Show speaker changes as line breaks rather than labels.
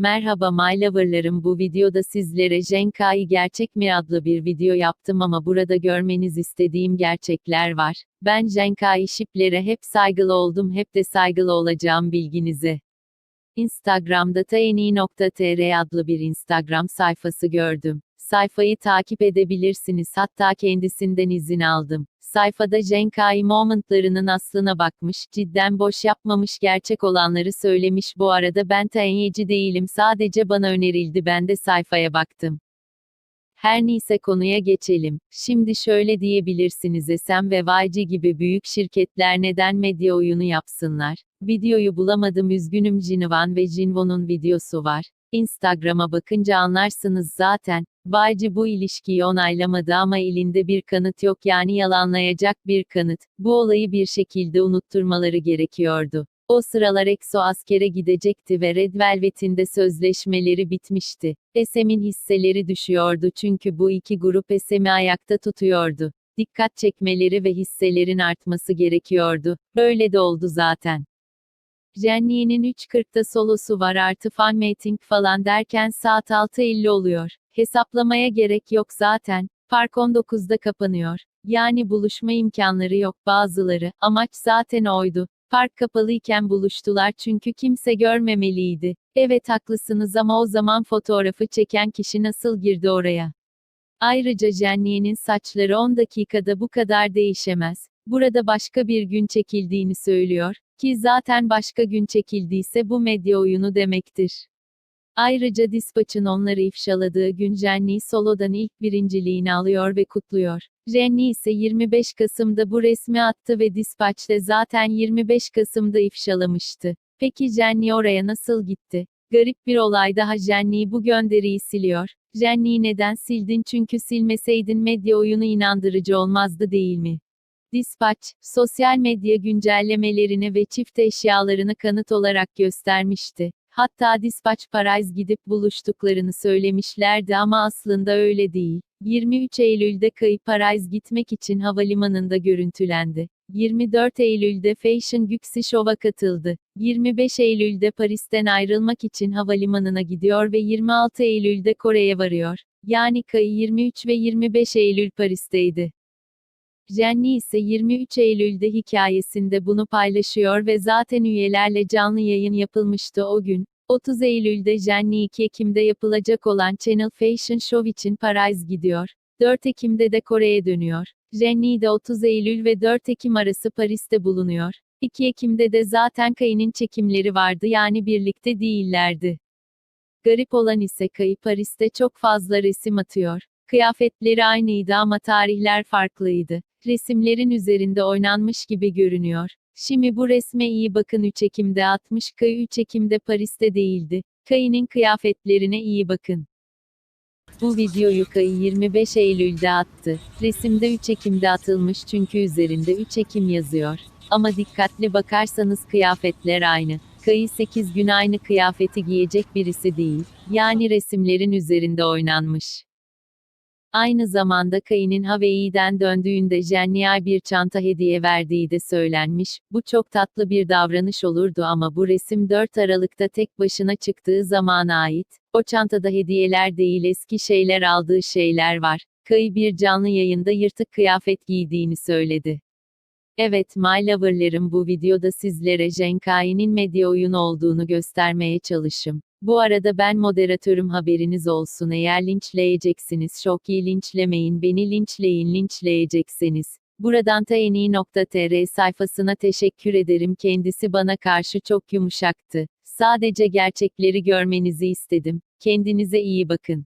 Merhaba My Lover'larım bu videoda sizlere Jenkai Gerçek mi adlı bir video yaptım ama burada görmeniz istediğim gerçekler var. Ben Jenkai şiplere hep saygılı oldum hep de saygılı olacağım bilginize. Instagram'da tayeni.tr adlı bir Instagram sayfası gördüm. Sayfayı takip edebilirsiniz hatta kendisinden izin aldım. Sayfada Jenkai momentlarının aslına bakmış, cidden boş yapmamış gerçek olanları söylemiş bu arada ben tanyeci değilim sadece bana önerildi ben de sayfaya baktım. Her neyse konuya geçelim. Şimdi şöyle diyebilirsiniz SM ve YG gibi büyük şirketler neden medya oyunu yapsınlar? Videoyu bulamadım üzgünüm Jinwan ve Jinwon'un videosu var. Instagram'a bakınca anlarsınız zaten. Bayci bu ilişkiyi onaylamadı ama elinde bir kanıt yok yani yalanlayacak bir kanıt. Bu olayı bir şekilde unutturmaları gerekiyordu. O sıralar EXO askere gidecekti ve Red Velvet'in de sözleşmeleri bitmişti. SM'in hisseleri düşüyordu çünkü bu iki grup SM'i ayakta tutuyordu. Dikkat çekmeleri ve hisselerin artması gerekiyordu. Böyle de oldu zaten. Jennie'nin 3.40'da solosu var artı fan meeting falan derken saat 6.50 oluyor. Hesaplamaya gerek yok zaten. Park 19'da kapanıyor. Yani buluşma imkanları yok bazıları. Amaç zaten oydu. Park kapalıyken buluştular çünkü kimse görmemeliydi. Evet haklısınız ama o zaman fotoğrafı çeken kişi nasıl girdi oraya? Ayrıca Jennie'nin saçları 10 dakikada bu kadar değişemez. Burada başka bir gün çekildiğini söylüyor, ki zaten başka gün çekildiyse bu medya oyunu demektir. Ayrıca Dispatch'ın onları ifşaladığı gün Jenny solodan ilk birinciliğini alıyor ve kutluyor. Jenny ise 25 Kasım'da bu resmi attı ve Dispatch de zaten 25 Kasım'da ifşalamıştı. Peki Jenny oraya nasıl gitti? Garip bir olay daha Jenny bu gönderiyi siliyor. Jenny neden sildin çünkü silmeseydin medya oyunu inandırıcı olmazdı değil mi? Dispatch, sosyal medya güncellemelerini ve çift eşyalarını kanıt olarak göstermişti. Hatta Dispatch Parise gidip buluştuklarını söylemişlerdi ama aslında öyle değil. 23 Eylül'de kayıp Parise gitmek için havalimanında görüntülendi. 24 Eylül'de Fashion Güksi Show'a katıldı. 25 Eylül'de Paris'ten ayrılmak için havalimanına gidiyor ve 26 Eylül'de Kore'ye varıyor. Yani Kayı 23 ve 25 Eylül Paris'teydi. Jenny ise 23 Eylül'de hikayesinde bunu paylaşıyor ve zaten üyelerle canlı yayın yapılmıştı o gün. 30 Eylül'de Jenny 2 Ekim'de yapılacak olan Channel Fashion Show için Paris gidiyor. 4 Ekim'de de Kore'ye dönüyor. Jenny de 30 Eylül ve 4 Ekim arası Paris'te bulunuyor. 2 Ekim'de de zaten Kay'ın çekimleri vardı yani birlikte değillerdi. Garip olan ise Kay Paris'te çok fazla resim atıyor. Kıyafetleri aynıydı ama tarihler farklıydı. Resimlerin üzerinde oynanmış gibi görünüyor. Şimdi bu resme iyi bakın 3 Ekim'de atmış Kay 3 Ekim'de Paris'te değildi. Kay'ın kıyafetlerine iyi bakın. Bu videoyu Kay 25 Eylül'de attı. Resimde 3 Ekim'de atılmış çünkü üzerinde 3 Ekim yazıyor. Ama dikkatli bakarsanız kıyafetler aynı. Kayı 8 gün aynı kıyafeti giyecek birisi değil. Yani resimlerin üzerinde oynanmış. Aynı zamanda Kay'ın Hawaii'den döndüğünde Jenny'e bir çanta hediye verdiği de söylenmiş. Bu çok tatlı bir davranış olurdu ama bu resim 4 Aralık'ta tek başına çıktığı zamana ait. O çantada hediyeler değil eski şeyler aldığı şeyler var. Kay bir canlı yayında yırtık kıyafet giydiğini söyledi. Evet My Lover'larım bu videoda sizlere Jenkai'nin medya oyunu olduğunu göstermeye çalışım. Bu arada ben moderatörüm haberiniz olsun eğer linçleyeceksiniz çok iyi linçlemeyin beni linçleyin linçleyecekseniz. Buradan tayeni.tr sayfasına teşekkür ederim kendisi bana karşı çok yumuşaktı. Sadece gerçekleri görmenizi istedim. Kendinize iyi bakın.